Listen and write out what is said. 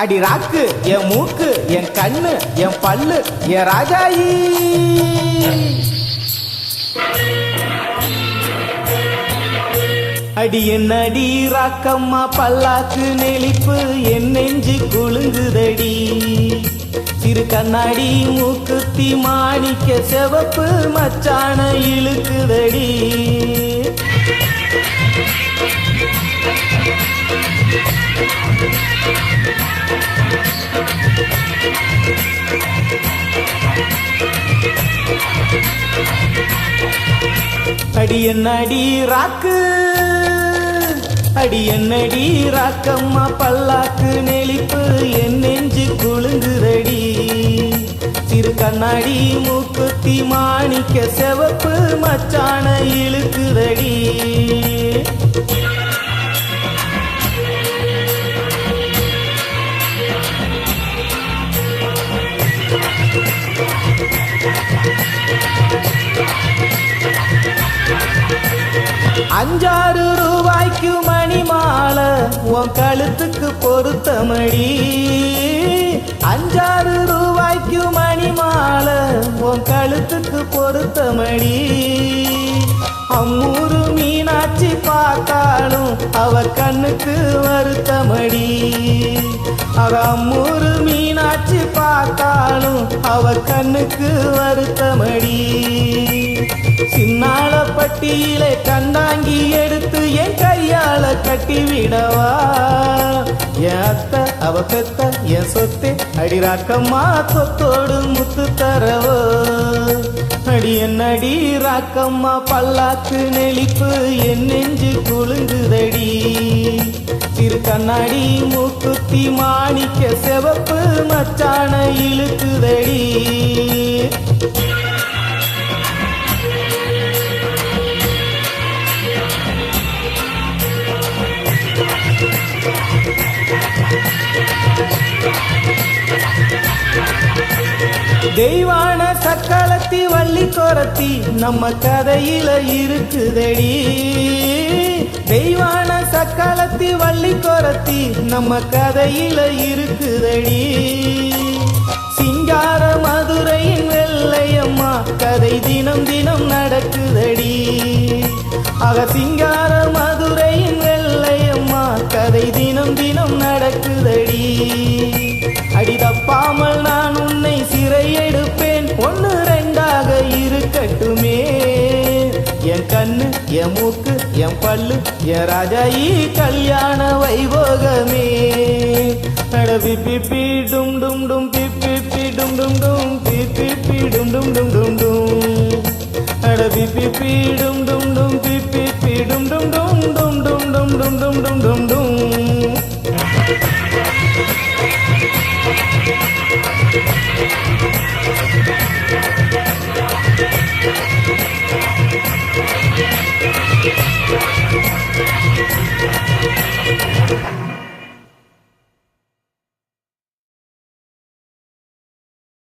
அடி ராக்கு என் மூக்கு என் கண்ணு என் பல்லு என் ராஜாயி. அடி என் அடி ராக்கம்மா பல்லாக்கு நெளிப்பு என் நெஞ்சு குழுங்குதடி சிறு கண்ணாடி மூக்குத்தி மாணிக்க செவப்பு மச்சான இழுக்குதடி. அடி என்னடி ராக்கு அடி என்னடி ராக்கம்மா பல்லாக்கு நெளிப்பு. என் நெஞ்சு குலுங்குதடி சிறு கண்ணாடி மூக்குத்தி மாணிக்க செவப்பு. மச்சான இழுக்குதடி அஞ்சாறு ரூபாய்க்கு மணி மாலை உன் கழுத்துக்கு பொருத்தமடி. அஞ்சாறு ரூபாய்க்கு மணி மாலை உன் கழுத்துக்கு பொருத்தமடி. அம்மூரு மீனாட்சி பார்த்தாலும் அவ கண்ணுக்கு வருத்தமடி. அவ அம்மூரு மீனாட்சி பார்த்தாலும் அவ கண்ணுக்கு வருத்தமடி. சின்னால பட்டியிலே கண்டாங்கி எடுத்து என் கையால கட்டி விடவா என் அத்த அவ பெத்த என் சொத்தே அடிராக்கம்மா சொத்தோடு முத்து தரவோ. அடி என்னடி ராக்கம்மா பல்லாக்கு நெளிப்பு என் நெஞ்சு குழுங்குதடி திரு கண்ணாடி மூக்குத்தி மாணிக்க செவப்பு மச்சான இழுக்குதடி. தெய்வான சக்களத்தி வள்ளி துரத்தி நம்ம கதையில இருக்குதடி. தெய்வான சக்களத்தி வள்ளி துரத்தி நம்ம கதையில இருக்குதடி. சிங்கார மதுரையின் வெள்ளையம்மா கதை தினம் தினம் நடக்குதடி. ஆக சிங்கார மதுரையின் வெள்ளையம்மா கதை தினம் தினம் நடக்குதடி. அடிதப்பாமல் நான் உன்னை எடுப்பேன் ஒன்று ரெண்டாக இருக்கட்டுமே என் கண்ணு என் மூக்கு என் பல்லு என் ராஜாயி கல்யாண வைபோகமே அட பிப்பி பி டும் டும் டும் பிப்பி பி டும் டும் டும் பிப்பி பி டும் டும் டும் டும் டும் அட பிப்பி பி டும் டும் டும் பிப்பி பி டும் டும் டும் டும் டும் டும் டும் டும் டும் டும் டும்